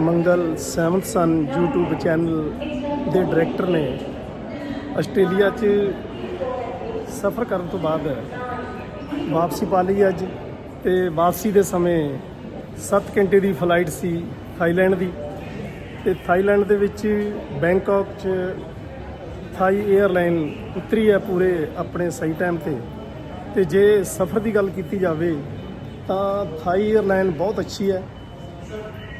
Mangal 7th son YouTube channel ਦੇ director ਨੇ Australia 'ਚ ਸਫ਼ਰ ਕਰਨ ਤੋਂ ਬਾਅਦ ਵਾਪਸੀ ਪਾ ਲਈ ਅੱਜ ਤੇ ਵਾਪਸੀ ਦੇ ਸਮੇਂ 7 ਘੰਟੇ ਦੀ ਫਲਾਈਟ ਸੀ ਥਾਈਲੈਂਡ ਦੀ ਤੇ ਥਾਈਲੈਂਡ ਦੇ ਵਿੱਚ ਬੈਂਕਾਕ 'ਚ ਥਾਈ 에ਅਰਲਾਈਨ ਉਤਰੀ ਹੈ ਪੂਰੇ ਆਪਣੇ ਸਹੀ ਟਾਈਮ ਤੇ ਤੇ ਜੇ ਸਫ਼ਰ ਦੀ ਗੱਲ ਕੀਤੀ ਜਾਵੇ ਤਾਂ ਥਾਈ 에ਅਰਲਾਈਨ ਬਹੁਤ ਅੱਛੀ ਹੈ।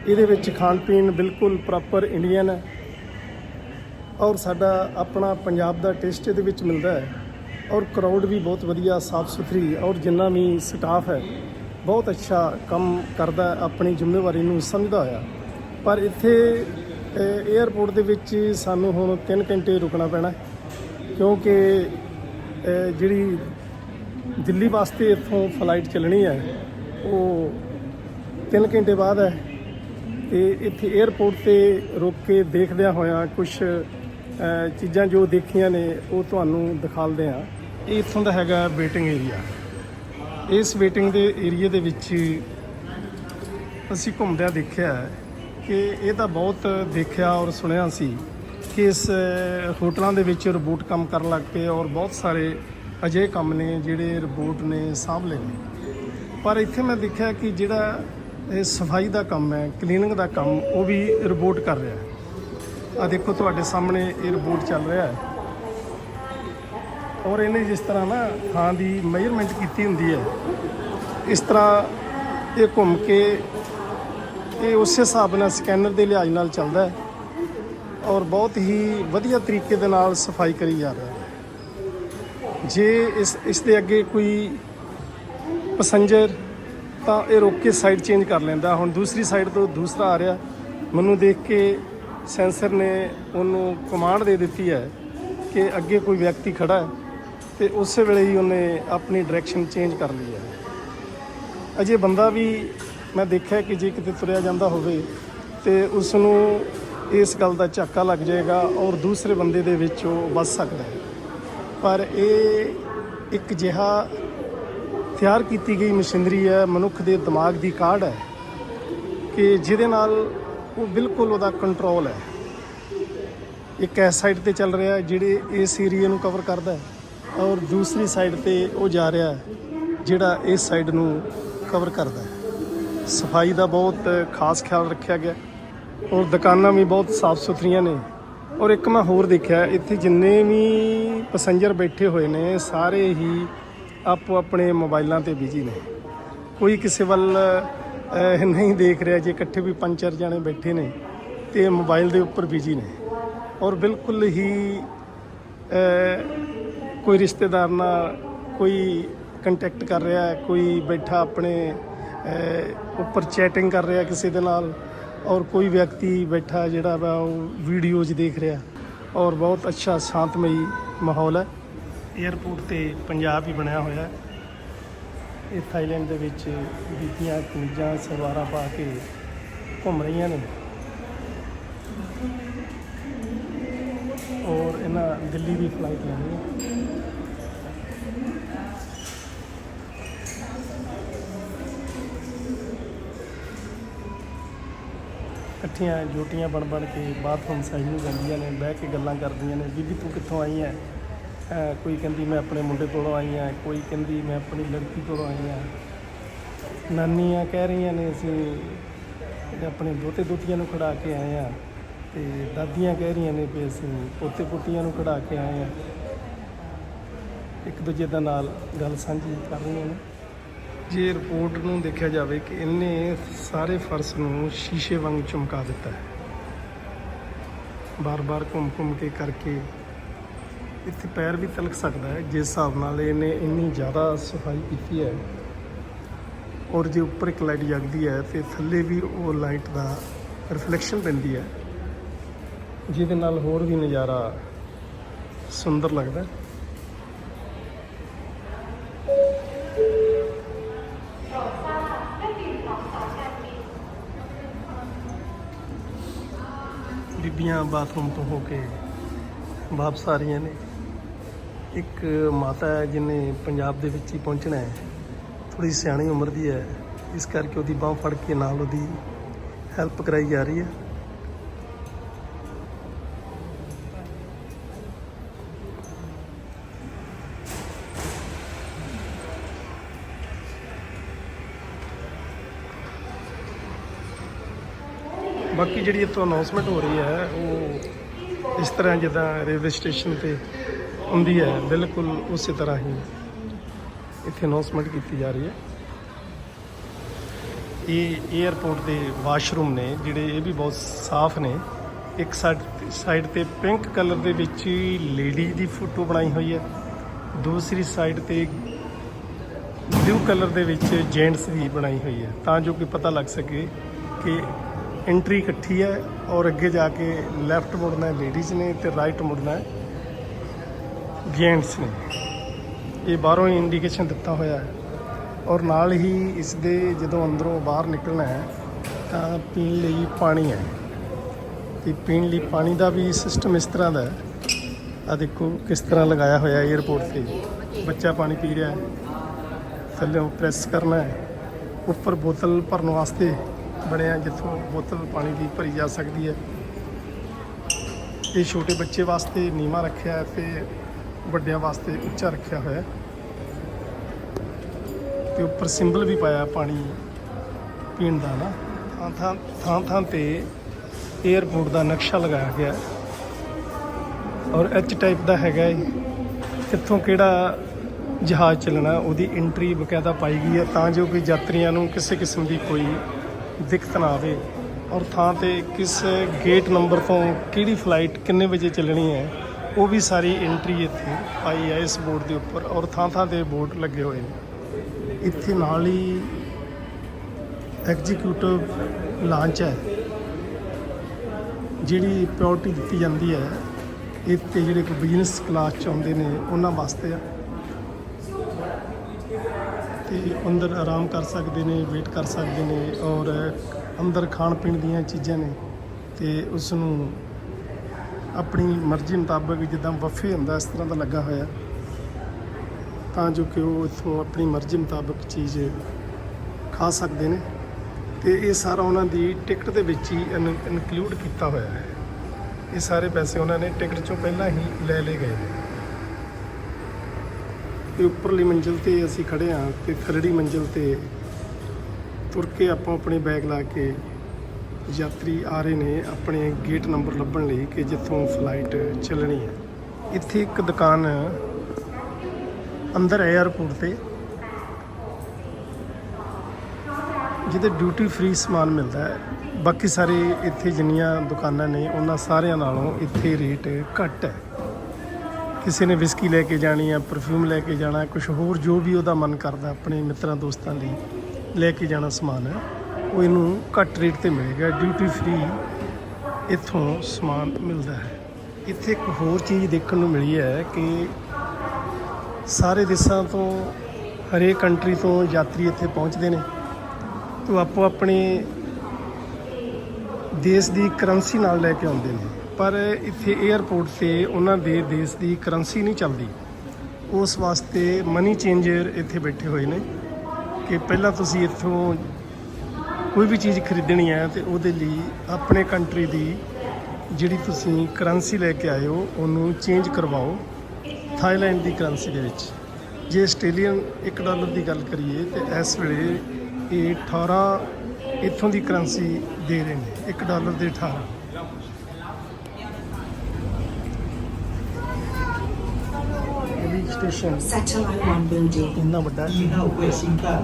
ਇਹਦੇ ਵਿੱਚ ਖਾਣ ਪੀਣ ਬਿਲਕੁਲ ਪ੍ਰੋਪਰ ਇੰਡੀਅਨ ਹੈ। ਔਰ ਸਾਡਾ ਆਪਣਾ ਪੰਜਾਬ ਦਾ ਟੇਸਟ ਇਹਦੇ ਵਿੱਚ ਮਿਲਦਾ ਹੈ। ਔਰ ਕਰਾਊਡ ਵੀ ਬਹੁਤ ਵਧੀਆ ਸਾਫ਼ ਸੁਥਰੀ ਔਰ ਜਿੰਨਾ ਵੀ ਸਟਾਫ ਹੈ, ਬਹੁਤ ਅੱਛਾ ਕੰਮ ਕਰਦਾ ਆਪਣੀ ਜ਼ਿੰਮੇਵਾਰੀ ਨੂੰ ਸਮਝਦਾ ਹੋਇਆ। ਪਰ ਇੱਥੇ 에ਅਰਪੋਰਟ ਦੇ ਵਿੱਚ ਸਾਨੂੰ ਹੁਣ 3 ਘੰਟੇ ਰੁਕਣਾ ਪੈਣਾ ਕਿਉਂਕਿ ਜਿਹੜੀ ਦਿੱਲੀ ਵਾਸਤੇ ਇੱਥੋਂ ਫਲਾਈਟ ਚੱਲਣੀ ਹੈ, ਉਹ 3 ਘੰਟੇ ਬਾਅਦ ਹੈ। ਤੇ ਇੱਥੇ 에ਅਰਪੋਰਟ ਤੇ ਰੁਕ ਕੇ ਦੇਖਦਿਆਂ ਹੋਇਆਂ ਕੁਝ ਚੀਜ਼ਾਂ ਜੋ ਦੇਖੀਆਂ ਨੇ, ਉਹ ਤੁਹਾਨੂੰ ਦਿਖਾਲਦੇ ਆ ਇਹ ਇੱਥੋਂ ਦਾ ਹੈਗਾ ਵੇਟਿੰਗ ਏਰੀਆ ਇਸ ਵੇਟਿੰਗ ਦੇ ਏਰੀਆ ਦੇ ਵਿੱਚ ਅਸੀਂ ਘੁੰਮਦਿਆਂ ਦੇਖਿਆ ਕਿ ਇਹ ਤਾਂ ਬਹੁਤ ਦੇਖਿਆ ਔਰ ਸੁਣਿਆ ਸੀ ਕਿ ਇਸ ਹੋਟਲਾਂ ਦੇ ਵਿੱਚ ਰਿਬੂਟ ਕੰਮ ਕਰਨ ਲੱਗ ਪਏ ਔਰ ਬਹੁਤ ਸਾਰੇ ਅਜਿਹੇ ਕੰਮ ਨੇ ਜਿਹੜੇ ਰਿਬੂਟ ਨੇ ਸਾਂਭ ਲਏ ਨੇ। ਪਰ ਇੱਥੇ ਮੈਂ ਦੇਖਿਆ ਕਿ ਜਿਹੜਾ ਇਹ ਸਫ਼ਾਈ ਦਾ ਕੰਮ ਹੈ ਕਲੀਨਿੰਗ ਦਾ ਕੰਮ, ਉਹ ਵੀ ਰਿਬੂਟ ਕਰ ਰਿਹਾ ਹੈ। ਆ ਦੇਖੋ ਤੁਹਾਡੇ ਸਾਹਮਣੇ ਇਹ ਰਿਬੂਟ ਚੱਲ ਰਿਹਾ ਹੈ। ਔਰ ਇਹਨੇ ਜਿਸ ਤਰ੍ਹਾਂ ਨਾ ਥਾਂ ਦੀ ਮੈਜ਼ਰਮੈਂਟ ਕੀਤੀ ਹੁੰਦੀ ਹੈ, ਇਸ ਤਰ੍ਹਾਂ ਇਹ ਘੁੰਮ ਕੇ ਇਹ ਉਸੇ ਹਿਸਾਬ ਨਾਲ ਸਕੈਨਰ ਦੇ ਲਿਹਾਜ਼ ਨਾਲ ਚੱਲਦਾ ਹੈ ਔਰ ਬਹੁਤ ਹੀ ਵਧੀਆ ਤਰੀਕੇ ਦੇ ਨਾਲ ਸਫ਼ਾਈ ਕਰੀ ਜਾ ਰਿਹਾ ਹੈ। ਜੇ ਇਸ ਇਸ ਦੇ ਅੱਗੇ ਕੋਈ ਪੈਸੰਜਰ ਤਾਂ ਇਹ ਰੋਕ ਕੇ ਸਾਈਡ ਚੇਂਜ ਕਰ ਲੈਂਦਾ। ਹੁਣ ਦੂਸਰੀ ਸਾਈਡ ਤੋਂ ਦੂਸਰਾ ਆ ਰਿਹਾ। ਮੈਨੂੰ ਦੇਖ ਕੇ ਸੈਂਸਰ ਨੇ ਉਹਨੂੰ ਕਮਾਂਡ ਦੇ ਦਿੱਤੀ ਹੈ ਕਿ ਅੱਗੇ ਕੋਈ ਵਿਅਕਤੀ ਖੜਾ ਹੈ ਤੇ ਉਸੇ ਵੇਲੇ ਹੀ ਉਹਨੇ ਆਪਣੀ ਡਾਇਰੈਕਸ਼ਨ ਚੇਂਜ ਕਰ ਲਈ ਹੈ। ਅਜੇ ਬੰਦਾ ਵੀ ਮੈਂ ਦੇਖਿਆ ਕਿ ਜੇ ਕਿਤੇ ਤੁਰਿਆ ਜਾਂਦਾ ਹੋਵੇ ਤੇ ਉਸ ਨੂੰ ਇਸ ਗੱਲ ਦਾ ਝਾਕਾ ਲੱਗ ਜਾਏਗਾ ਔਰ ਦੂਸਰੇ ਬੰਦੇ ਦੇ ਵਿੱਚ ਉਹ ਵੱਸ ਸਕਦਾ ਹੈ। ਪਰ ਇਹ ਇੱਕ ਜਿਹਾ ਤਿਆਰ ਕੀਤੀ ਗਈ ਮਸ਼ੀਨਰੀ ਹੈ, ਮਨੁੱਖ ਦੇ ਦਿਮਾਗ ਦੀ ਕਾਢ ਹੈ ਕਿ ਜਿਹਦੇ ਨਾਲ ਉਹ ਬਿਲਕੁਲ ਉਹਦਾ ਕੰਟਰੋਲ ਹੈ। ਇੱਕ ਇਸ ਸਾਈਡ ਤੇ ਚੱਲ ਰਿਹਾ ਜਿਹੜੇ ਇਸ ਏਰੀਆ ਨੂੰ ਕਵਰ ਕਰਦਾ ਹੈ ਔਰ ਦੂਸਰੀ ਸਾਈਡ ਤੇ ਉਹ ਜਾ ਰਿਹਾ ਜਿਹੜਾ ਇਸ ਸਾਈਡ ਨੂੰ ਕਵਰ ਕਰਦਾ ਹੈ। ਸਫ਼ਾਈ ਦਾ ਬਹੁਤ ਖਾਸ ਖਿਆਲ ਰੱਖਿਆ ਗਿਆ ਔਰ ਦੁਕਾਨਾਂ ਵੀ ਬਹੁਤ ਸਾਫ਼ ਸੁਥਰੀਆਂ ਨੇ ਔਰ ਇੱਕ ਮੈਂ ਹੋਰ ਦੇਖਿਆ, ਇੱਥੇ ਜਿੰਨੇ ਵੀ ਪੈਸੰਜਰ ਬੈਠੇ ਹੋਏ ਨੇ, ਸਾਰੇ ਹੀ ਆਪੋ ਆਪਣੇ ਮੋਬਾਈਲਾਂ ਤੇ ਬਿਜ਼ੀ ਨੇ। ਕੋਈ ਕਿਸੇ ਵੱਲ ਨਹੀਂ ਦੇਖ ਰਿਹਾ ਜੇ ਇਕੱਠੇ ਵੀ ਪੰਜ ਚਾਰ ਜਣੇ ਬੈਠੇ ਨੇ, ਤੇ ਮੋਬਾਈਲ ਦੇ ਉੱਪਰ ਬਿਜ਼ੀ ਨੇ। ਔਰ ਬਿਲਕੁਲ ਹੀ ਕੋਈ ਰਿਸ਼ਤੇਦਾਰ ਨਾਲ ਕੋਈ ਕੰਟੈਕਟ ਕਰ ਰਿਹਾ ਹੈ ਕੋਈ ਬੈਠਾ ਆਪਣੇ ਉੱਪਰ ਚੈਟਿੰਗ ਕਰ ਰਿਹਾ ਕਿਸੇ ਦੇ ਨਾਲ, ਔਰ ਕੋਈ ਵਿਅਕਤੀ ਬੈਠਾ ਜਿਹੜਾ ਵਾ ਉਹ ਵੀਡੀਓਜ਼ ਦੇਖ ਰਿਹਾ। ਔਰ ਬਹੁਤ ਅੱਛਾ, ਸ਼ਾਂਤਮਈ ਮਾਹੌਲ ਹੈ। 에ਅਰਪੋਰਟ ਤੇ ਪੰਜਾਬ ਹੀ ਬਣਿਆ ਹੋਇਆ ਹੈ। ਇਹ ਥਾਈਲੈਂਡ ਦੇ ਵਿੱਚ ਬੀਬੀਆਂ ਕਮੀਜ਼ਾਂ, ਸਲਵਾਰਾਂ ਪਾ ਕੇ ਘੁੰਮ ਰਹੀਆਂ ਨੇ। ਔਰ ਇਹਨਾਂ ਦਿੱਲੀ ਦੀ ਫਲਾਈਟ ਲੈਣੀ ਹੈ ਇਕੱਠੀਆਂ ਜੋਟੀਆਂ ਬਣ ਬਣ ਕੇ ਬਾਥਰੂਮ ਸਾਈਡ ਨੂੰ ਜਾਂਦੀਆਂ ਨੇ, ਬਹਿ ਕੇ ਗੱਲਾਂ ਕਰਦੀਆਂ ਨੇ, ਬੀਬੀ ਤੂੰ ਕਿੱਥੋਂ ਆਈ ਹੈ? ਕੋਈ ਕਹਿੰਦੀ ਮੈਂ ਆਪਣੇ ਮੁੰਡੇ ਕੋਲੋਂ ਆਈ ਹਾਂ, ਕੋਈ ਕਹਿੰਦੀ ਮੈਂ ਆਪਣੀ ਲੜਕੀ ਕੋਲੋਂ ਆਈ ਹਾਂ। ਨਾਨੀਆਂ ਕਹਿ ਰਹੀਆਂ ਨੇ, ਅਸੀਂ ਆਪਣੇ ਦੋਤੇ ਦੋਤੀਆਂ ਨੂੰ ਖੜਾ ਕੇ ਆਏ ਹਾਂ ਤੇ ਦਾਦੀਆਂ ਕਹਿ ਰਹੀਆਂ ਨੇ ਵੀ ਅਸੀਂ ਪੋਤੇ ਪੋਤੀਆਂ ਨੂੰ ਖੜਾ ਕੇ ਆਏ ਹਾਂ। ਇੱਕ ਦੂਜੇ ਦਾ ਨਾਲ ਗੱਲ ਸਾਂਝੀ ਕਰ ਰਹੀਆਂ ਨੇ। ਜੇ ਰਿਪੋਰਟ ਨੂੰ ਦੇਖਿਆ ਜਾਵੇ ਕਿ ਇਹਨੇ ਸਾਰੇ ਫਰਸ਼ ਨੂੰ ਸ਼ੀਸ਼ੇ ਵਾਂਗ ਚਮਕਾ ਦਿੱਤਾ ਹੈ। ਬਾਰ-ਬਾਰ ਘੁੰਮ-ਘੁੰਮ ਕੇ ਕਰਕੇ ਇੱਥੇ ਪੈਰ ਵੀ ਤਲਕ ਸਕਦਾ ਹੈ, ਜਿਸ ਹਿਸਾਬ ਨਾਲ ਇਹਨੇ ਇੰਨੀ ਜ਼ਿਆਦਾ ਸਫ਼ਾਈ ਕੀਤੀ ਹੈ ਔਰ ਜੇ ਉੱਪਰ ਇੱਕ ਲਾਈਟ ਜਗਦੀ ਹੈ ਤੇ ਥੱਲੇ ਵੀ ਉਹ ਲਾਈਟ ਦਾ ਰਿਫਲੈਕਸ਼ਨ ਪੈਂਦੀ ਹੈ, ਜਿਹਦੇ ਨਾਲ ਹੋਰ ਵੀ ਨਜ਼ਾਰਾ ਸੁੰਦਰ ਲੱਗਦਾ ਬੀਬੀਆਂ ਬਾਥਰੂਮ ਤੋਂ ਹੋ ਕੇ ਵਾਪਸ ਆ ਰਹੀਆਂ ਨੇ। ਇੱਕ ਮਾਤਾ ਹੈ ਜਿਹਨੇ ਪੰਜਾਬ ਦੇ ਵਿੱਚ ਹੀ ਪਹੁੰਚਣਾ ਹੈ ਥੋੜੀ ਸਿਆਣੀ ਉਮਰ ਦੀ ਹੈ, ਇਸ ਕਰਕੇ ਉਹਦੀ ਬਾਹ ਫੜ ਕੇ ਨਾਲ ਉਹਦੀ ਹੈਲਪ ਕਰਾਈ ਜਾ ਰਹੀ ਹੈ। ਬਾਕੀ ਜਿਹੜੀ ਇੱਥੋਂ ਅਨਾਉਂਸਮੈਂਟ ਹੋ ਰਹੀ ਹੈ, ਉਹ ਇਸ ਤਰ੍ਹਾਂ ਜਿੱਦਾਂ ਰੇਲਵੇ ਸਟੇਸ਼ਨ ਤੇ ਹੁੰਦੀ ਹੈ। ਬਿਲਕੁਲ ਉਸੇ ਤਰ੍ਹਾਂ ਹੀ ਇੱਥੇ ਅਨਾਉਂਸਮੈਂਟ ਕੀਤੀ ਜਾ ਰਹੀ ਹੈ। ਇਹ 에ਅਰਪੋਰਟ ਦੇ ਵਾਸ਼ਰੂਮ ਨੇ, ਜਿਹੜੇ ਇਹ ਵੀ ਬਹੁਤ ਸਾਫ਼ ਨੇ। ਇੱਕ ਸਾਈਡ ਤੇ ਪਿੰਕ ਕਲਰ ਦੇ ਵਿੱਚ ਲੇਡੀ ਦੀ ਫੋਟੋ ਬਣਾਈ ਹੋਈ ਹੈ। ਦੂਸਰੀ ਸਾਈਡ ਤੇ ਬਲੂ ਕਲਰ ਦੇ ਵਿੱਚ ਜੈਂਟਸ ਦੀ ਬਣਾਈ ਹੋਈ ਹੈ। ਤਾਂ ਜੋ ਕਿ ਪਤਾ ਲੱਗ ਸਕੇ ਕਿ ਐਂਟਰੀ ਇਕੱਠੀ ਹੈ ਔਰ ਅੱਗੇ ਜਾ ਕੇ ਲੈਫਟ ਮੁੜਨਾ ਹੈ ਲੇਡੀਜ਼ ਨੇ ਤੇ ਰਾਈਟ ਮੁੜਨਾ ਹੈ। ਜੈਂਟਸ ਨੇ। ਇਹ ਬਾਹਰੋਂ ਹੀ ਇੰਡੀਕੇਸ਼ਨ ਦਿੱਤਾ ਹੋਇਆ ਹੈ। ਔਰ ਨਾਲ ਹੀ ਇਸ ਦੇ ਜਦੋਂ ਅੰਦਰੋਂ ਬਾਹਰ ਨਿਕਲਣਾ ਹੈ, ਤਾਂ ਪੀਣ ਲਈ ਪਾਣੀ ਹੈ। ਤੇ ਪੀਣ ਲਈ ਪਾਣੀ ਦਾ ਵੀ ਸਿਸਟਮ ਇਸ ਤਰ੍ਹਾਂ ਦਾ ਹੈ। ਆ ਦੇਖੋ ਕਿਸ ਤਰ੍ਹਾਂ ਲਗਾਇਆ ਹੋਇਆ ਹੈ ਤੇ। ਬੱਚਾ ਪਾਣੀ ਪੀ ਰਿਹਾ ਹੈ। ਥੱਲੇ ਪ੍ਰੈਸ ਕਰਨਾ ਹੈ। ਉੱਪਰ ਬੋਤਲ ਭਰਨ ਵਾਸਤੇ ਬਣਿਆ ਜਿੱਥੋਂ ਬੋਤਲ ਪਾਣੀ ਦੀ ਭਰੀ ਜਾ ਸਕਦੀ ਹੈ। ਇਹ ਛੋਟੇ ਬੱਚੇ ਵਾਸਤੇ ਨੀਵਾਂ ਰੱਖਿਆ ਹੈ ਤੇ ਵੱਡਿਆਂ ਵਾਸਤੇ ਉੱਚਾ ਰੱਖਿਆ ਹੋਇਆ ਹੈ। ਤੇ ਉੱਪਰ ਸਿੰਬਲ ਵੀ ਪਾਇਆ ਪਾਣੀ ਪੀਣ ਦਾ ਨਾ। ਥਾਂ ਥਾਂ ਥਾਂ ਥਾਂ ਤੇ 에ਅਰਪੋਰਟ ਦਾ ਨਕਸ਼ਾ ਲਗਾਇਆ ਗਿਆ ਔਰ ਐਚ ਟਾਈਪ ਦਾ ਹੈਗਾ ਹੈ ਕਿੱਥੋਂ ਕਿਹੜਾ ਜਹਾਜ਼ ਚੱਲਣਾ, ਉਹਦੀ ਐਂਟਰੀ ਬਕਾਇਦਾ ਪਾਈ ਗਈ ਹੈ ਤਾਂ ਜੋ ਕਿ ਯਾਤਰੀਆਂ ਨੂੰ ਕਿਸੇ ਕਿਸਮ ਦੀ ਕੋਈ ਦਿੱਕਤ ਨਾ ਆਵੇ। ਔਰ ਥਾਂ ਤੇ ਕਿਸ ਗੇਟ ਨੰਬਰ ਤੋਂ ਕਿਹੜੀ ਫਲਾਈਟ ਕਿੰਨੇ ਵਜੇ ਚੱਲਣੀ ਹੈ ਉਹ ਵੀ ਸਾਰੀ ਐਂਟਰੀ ਇੱਥੇ ਪਾਈ ਹੈ ਇਸ ਬੋਰਡ ਦੇ ਉੱਪਰ ਔਰ ਥਾਂ ਥਾਂ ਤੇ ਬੋਰਡ ਲੱਗੇ ਹੋਏ ਨੇ। ਇੱਥੇ ਨਾਲ ਹੀ ਐਗਜ਼ੀਕਿਊਟਿਵ ਲਾਂਚ ਹੈ। ਜਿਹੜੀ ਪ੍ਰਾਇੋਰਟੀ ਦਿੱਤੀ ਜਾਂਦੀ ਹੈ, ਇੱਥੇ ਜਿਹੜੇ ਕੋਈ ਬਿਜ਼ਨਸ ਕਲਾਸ ਚ ਆਉਂਦੇ ਨੇ, ਉਹਨਾਂ ਵਾਸਤੇ ਆ। ਤੇ ਅੰਦਰ ਆਰਾਮ ਕਰ ਸਕਦੇ ਨੇ ਵੇਟ ਕਰ ਸਕਦੇ ਨੇ ਔਰ ਅੰਦਰ ਖਾਣ ਪੀਣ ਦੀਆਂ ਚੀਜ਼ਾਂ ਨੇ। ਤੇ ਉਸ ਨੂੰ ਆਪਣੀ ਮਰਜ਼ੀ ਮੁਤਾਬਕ ਜਿੱਦਾਂ ਵਫੇ ਹੁੰਦਾ, ਇਸ ਤਰ੍ਹਾਂ ਦਾ ਲੱਗਾ ਹੋਇਆ। ਤਾਂ ਜੋ ਕਿ ਉਹ ਇੱਥੋਂ ਆਪਣੀ ਮਰਜ਼ੀ ਮੁਤਾਬਕ ਚੀਜ਼ ਖਾ ਸਕਦੇ ਨੇ। ਤੇ ਇਹ ਸਾਰਾ ਉਹਨਾਂ ਦੀ ਟਿਕਟ ਦੇ ਵਿੱਚ ਹੀ ਇਨਕਲੂਡ ਕੀਤਾ ਹੋਇਆ ਹੈ। ਇਹ ਸਾਰੇ ਪੈਸੇ ਉਹਨਾਂ ਨੇ ਟਿਕਟ ਚੋਂ ਪਹਿਲਾਂ ਹੀ ਲੈ ਲਏ ਗਏ ਨੇ। ਤੇ ਉੱਪਰਲੀ ਮੰਜ਼ਿਲ ਤੇ ਅਸੀਂ ਖੜੇ ਹਾਂ ਤੇ ਥਰੜੀ ਮੰਜ਼ਿਲ ਤੇ ਤੁਰ ਕੇ ਆਪਾਂ ਆਪਣੇ ਬੈਗ ਲਾ ਕੇ ਯਾਤਰੀ ਆ ਰਹੇ ਨੇ ਆਪਣੇ ਗੇਟ ਨੰਬਰ ਲੱਭਣ ਲਈ ਕਿ ਜਿੱਥੋਂ ਫਲਾਈਟ ਚੱਲਣੀ ਹੈ। ਇੱਥੇ ਇੱਕ ਦੁਕਾਨ ਅੰਦਰ ਹੈ 에ਅਰਪੋਰਟ ਤੇ, ਜਿਹਦੇ ਡਿਊਟੀ ਫ੍ਰੀ ਸਮਾਨ ਮਿਲਦਾ ਹੈ। ਬਾਕੀ ਸਾਰੇ ਇੱਥੇ ਜਿੰਨੀਆਂ ਦੁਕਾਨਾਂ ਨੇ, ਉਹਨਾਂ ਸਾਰਿਆਂ ਨਾਲੋਂ ਇੱਥੇ ਰੇਟ ਘੱਟ ਹੈ। ਕਿਸੇ ਨੇ ਵਿਸਕੀ ਲੈ ਕੇ ਜਾਣੀ ਹੈ ਪਰਫਿਊਮ ਲੈ ਕੇ ਜਾਣਾ ਕੁਝ ਹੋਰ ਜੋ ਵੀ ਉਹਦਾ ਮਨ ਕਰਦਾ, ਆਪਣੇ ਮਿੱਤਰਾਂ ਦੋਸਤਾਂ ਲਈ ਲੈ ਕੇ ਜਾਣਾ ਸਮਾਨ ਹੈ। ਉਹ ਇਹਨੂੰ ਘੱਟ ਰੇਟ ਤੇ ਮਿਲੇਗਾ ਡਿਊਟੀ ਫ੍ਰੀ ਇੱਥੋਂ ਸਮਾਨ ਮਿਲਦਾ ਹੈ। ਇੱਥੇ ਇੱਕ ਹੋਰ ਚੀਜ਼ ਦੇਖਣ ਨੂੰ ਮਿਲੀ ਹੈ ਕਿ ਸਾਰੇ ਦੇਸ਼ਾਂ ਤੋਂ, ਹਰੇਕ ਕੰਟਰੀ ਤੋਂ ਯਾਤਰੀ ਇੱਥੇ ਪਹੁੰਚਦੇ ਨੇ। ਤੋਂ ਆਪੋ ਆਪਣੇ ਦੇਸ਼ ਦੀ ਕਰੰਸੀ ਨਾਲ ਲੈ ਕੇ ਆਉਂਦੇ ਨੇ। ਪਰ ਇੱਥੇ 에ਅਰਪੋਰਟ ਤੇ ਉਹਨਾਂ ਦੇ ਦੇਸ਼ ਦੀ ਕਰੰਸੀ ਨਹੀਂ ਚੱਲਦੀ। ਉਸ ਵਾਸਤੇ ਮਨੀ ਚੇਂਜਰ ਇੱਥੇ ਬੈਠੇ ਹੋਏ ਨੇ ਕਿ ਪਹਿਲਾਂ ਤੁਸੀਂ ਇੱਥੋਂ ਕੋਈ ਵੀ ਚੀਜ਼ ਖਰੀਦਣੀ ਹੈ ਤੇ ਉਹਦੇ ਲਈ ਆਪਣੇ ਕੰਟਰੀ ਦੀ ਜਿਹੜੀ ਤੁਸੀਂ ਕਰੰਸੀ ਲੈ ਕੇ ਆਏ ਹੋ, ਉਹਨੂੰ ਚੇਂਜ ਕਰਵਾਓ ਥਾਈਲੈਂਡ ਦੀ ਕਰੰਸੀ ਦੇ ਵਿੱਚ। ਜੇ ਆਸਟ੍ਰੇਲੀਅਨ 1 ਡਾਲਰ ਦੀ ਗੱਲ ਕਰੀਏ, ਤੇ ਇਸ ਵੇਲੇ ਇਹ 18 ਇੱਥੋਂ ਦੀ ਕਰੰਸੀ ਦੇ ਰਹੇ ਨੇ 1 ਡਾਲਰ ਦੇ 18 ਇਹ ਵੀ ਸਟੇਸ਼ਨ. ਇੰਨਾ ਵੱਡਾ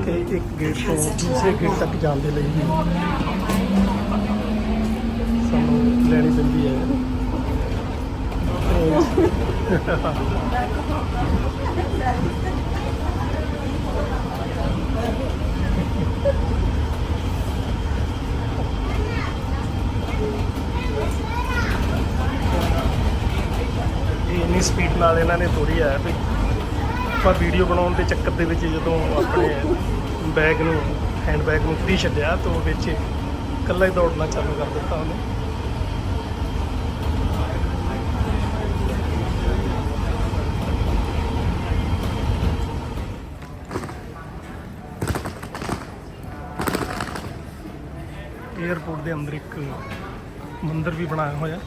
ਕਿ ਇੱਕ ਗੇਟ ਤੋਂ ਦੂਸਰੇ ਗੇਟ ਤੱਕ ਜਾਣ ਦੇ ਲਈ ਵੀ ਸਾਨੂੰ ਲੈਣੀ ਪੈਂਦੀ ਹੈ। ਤੇ ਇਹ ਇੰਨੀ ਸਪੀਡ ਨਾਲ ਇਹਨਾਂ ਨੇ ਤੋਰੀ ਹੈ ਵੀ ਆਪਾਂ ਵੀਡੀਓ ਬਣਾਉਣ ਦੇ ਚੱਕਰ ਦੇ ਵਿੱਚ ਜਦੋਂ ਆਪਣੇ ਬੈਗ ਨੂੰ ਹੈਂਡ ਬੈਗ ਨੂੰ ਫ੍ਰੀ ਛੱਡਿਆ ਤਾਂ ਉਹ ਵਿੱਚ ਇਕੱਲਾ ਹੀ ਦੌੜਨਾ ਚਾਲੂ ਕਰ ਦਿੱਤਾ ਉਹਨੇ। 에ਅਰਪੋਰਟ ਦੇ ਅੰਦਰ ਇੱਕ ਮੰਦਿਰ ਵੀ ਬਣਾਇਆ ਹੋਇਆ।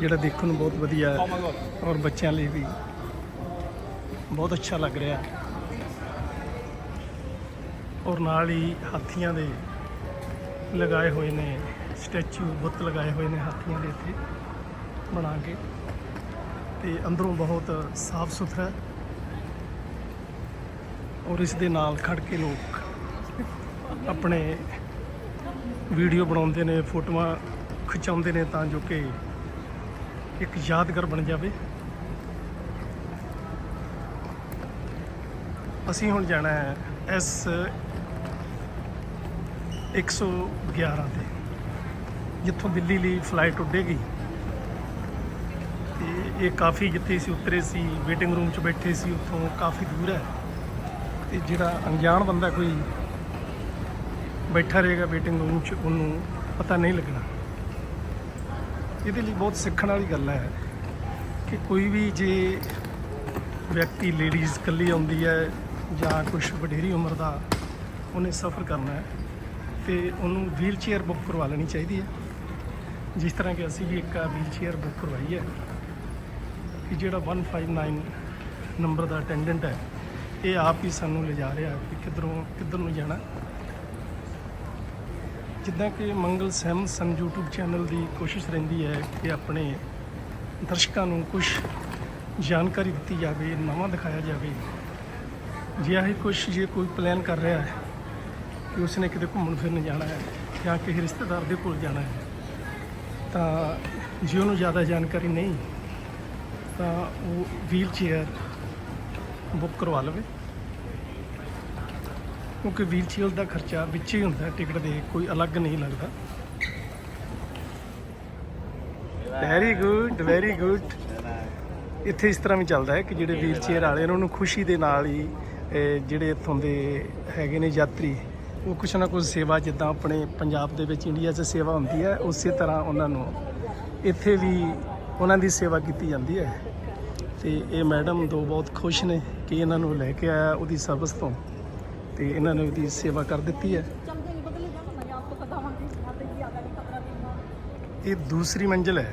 ਜਿਹੜਾ ਦੇਖਣ ਨੂੰ ਬਹੁਤ ਵਧੀਆ ਹੈ ਔਰ ਬੱਚਿਆਂ ਲਈ ਵੀ ਬਹੁਤ ਅੱਛਾ ਲੱਗ ਰਿਹਾ। ਹੈ ਔਰ ਨਾਲ ਹੀ ਹਾਥੀਆਂ ਦੇ ਲਗਾਏ ਹੋਏ ਨੇ ਸਟੈਚੂ, ਬੁੱਤ ਲਗਾਏ ਹੋਏ ਨੇ ਹਾਥੀਆਂ ਦੇ ਇੱਥੇ ਬਣਾ ਕੇ। ਤੇ ਅੰਦਰੋਂ ਬਹੁਤ ਸਾਫ਼ ਸੁਥਰਾ ਔਰ ਇਸ ਦੇ ਨਾਲ ਖੜ ਕੇ ਲੋਕ ਆਪਣੇ ਵੀਡੀਓ ਬਣਾਉਂਦੇ ਨੇ, ਫੋਟੋਆਂ ਖਿਚਾਉਂਦੇ ਨੇ ਤਾਂ ਜੋ ਕਿ ਇੱਕ ਯਾਦਗਾਰ ਬਣ ਜਾਵੇ। ਅਸੀਂ ਹੁਣ ਜਾਣਾ ਹੈ ਐਸ 111 ਤੇ, ਜਿੱਥੋਂ ਦਿੱਲੀ ਲਈ ਫਲਾਈਟ ਉੱਡੇਗੀ। ਤੇ ਇਹ ਕਾਫੀ ਜਿੱਥੇ ਅਸੀਂ ਉਤਰੇ ਸੀ ਵੇਟਿੰਗ ਰੂਮ 'ਚ ਬੈਠੇ ਸੀ, ਉੱਥੋਂ ਕਾਫੀ ਦੂਰ ਹੈ। ਤੇ ਜਿਹੜਾ ਅਣਜਾਣ ਬੰਦਾ ਕੋਈ ਬੈਠਾ ਰਹੇਗਾ ਵੇਟਿੰਗ ਰੂਮ 'ਚ, ਉਹਨੂੰ ਪਤਾ ਨਹੀਂ ਲੱਗਣਾ। ਇਹਦੇ ਲਈ ਬਹੁਤ ਸਿੱਖਣ ਵਾਲੀ ਗੱਲ ਹੈ ਕਿ ਕੋਈ ਵੀ ਜੇ ਵਿਅਕਤੀ ਲੇਡੀਜ਼ ਇਕੱਲੀ ਆਉਂਦੀ ਹੈ ਜਾਂ ਕੁਝ ਵਡੇਰੀ ਉਮਰ ਦਾ, ਉਹਨੇ ਸਫ਼ਰ ਕਰਨਾ ਹੈ ਤੇ ਉਹਨੂੰ ਵੀਲ ਚੇਅਰ ਬੁੱਕ ਕਰਵਾ ਲੈਣੀ ਚਾਹੀਦੀ ਹੈ। ਜਿਸ ਤਰ੍ਹਾਂ ਕਿ ਅਸੀਂ ਵੀ ਇੱਕ ਵੀਲ ਚੇਅਰ ਬੁੱਕ ਕਰਵਾਈ ਹੈ ਕਿ ਜਿਹੜਾ 159 ਨੰਬਰ ਦਾ ਅਟੈਂਡੈਂਟ ਹੈ, ਇਹ ਆਪ ਹੀ ਸਾਨੂੰ ਲਿਜਾ ਰਿਹਾ ਕਿ ਕਿੱਧਰੋਂ ਕਿੱਧਰ ਨੂੰ ਜਾਣਾ। ਜਿੱਦਾਂ ਕਿ ਮੰਗਲ ਸੈਮ ਸਨ YouTube ਚੈਨਲ ਦੀ ਕੋਸ਼ਿਸ਼ ਰਹਿੰਦੀ ਹੈ ਕਿ ਆਪਣੇ ਦਰਸ਼ਕਾਂ ਨੂੰ ਕੁਝ ਜਾਣਕਾਰੀ ਦਿੱਤੀ ਜਾਵੇ, ਨਵਾਂ ਦਿਖਾਇਆ ਜਾਵੇ। ਜੇ ਇਹ ਕੁਝ ਜੇ ਕੋਈ ਪਲਾਨ ਕਰ ਰਿਹਾ ਹੈ ਕਿ ਉਸਨੇ ਕਿਤੇ ਘੁੰਮਣ ਫਿਰਨ ਜਾਣਾ ਹੈ ਜਾਂ ਕਿਸੇ ਰਿਸ਼ਤੇਦਾਰ ਦੇ ਕੋਲ ਜਾਣਾ ਹੈ, ਤਾਂ ਜੇ ਉਹਨੂੰ ਜ਼ਿਆਦਾ ਜਾਣਕਾਰੀ ਨਹੀਂ, ਤਾਂ ਉਹ ਵੀਲ ਚੇਅਰ ਬੁੱਕ ਕਰਵਾ ਲਵੇ। ਕਿਉਂਕਿ ਵੀਲਚੇਅਰ ਦਾ ਖਰਚਾ ਵਿੱਚ ਹੀ ਹੁੰਦਾ ਟਿਕਟ ਦੇ ਕੋਈ ਅਲੱਗ ਨਹੀਂ ਲੱਗਦਾ। ਵੈਰੀ ਗੁੱਡ ਵੈਰੀ ਗੁੱਡ ਇੱਥੇ ਇਸ ਤਰ੍ਹਾਂ ਵੀ ਚੱਲਦਾ ਹੈ ਕਿ ਜਿਹੜੇ ਵੀਲਚੇਅਰ ਵਾਲੇ ਨੇ, ਉਹਨੂੰ ਖੁਸ਼ੀ ਦੇ ਨਾਲ ਹੀ ਜਿਹੜੇ ਇੱਥੋਂ ਦੇ ਹੈਗੇ ਨੇ ਯਾਤਰੀ, ਉਹ ਕੁਛ ਨਾ ਕੁਛ ਸੇਵਾ, ਜਿੱਦਾਂ ਆਪਣੇ ਪੰਜਾਬ ਦੇ ਵਿੱਚ ਇੰਡੀਆ 'ਚ ਸੇਵਾ ਹੁੰਦੀ ਹੈ, ਉਸੇ ਤਰ੍ਹਾਂ ਉਹਨਾਂ ਨੂੰ ਇੱਥੇ ਵੀ ਉਹਨਾਂ ਦੀ ਸੇਵਾ ਕੀਤੀ ਜਾਂਦੀ ਹੈ। ਤੇ ਇਹ ਮੈਡਮ ਦੋ ਬਹੁਤ ਖੁਸ਼ ਨੇ ਕਿ ਇਹਨਾਂ ਨੂੰ ਲੈ ਕੇ ਆਇਆ ਉਹਦੀ ਸਰਵਿਸ ਤੋਂ। ਤੇ ਇਹਨਾਂ ਨੇ ਉਹਦੀ ਸੇਵਾ ਕਰ ਦਿੱਤੀ ਹੈ। ਇਹ ਦੂਸਰੀ ਮੰਜ਼ਿਲ ਹੈ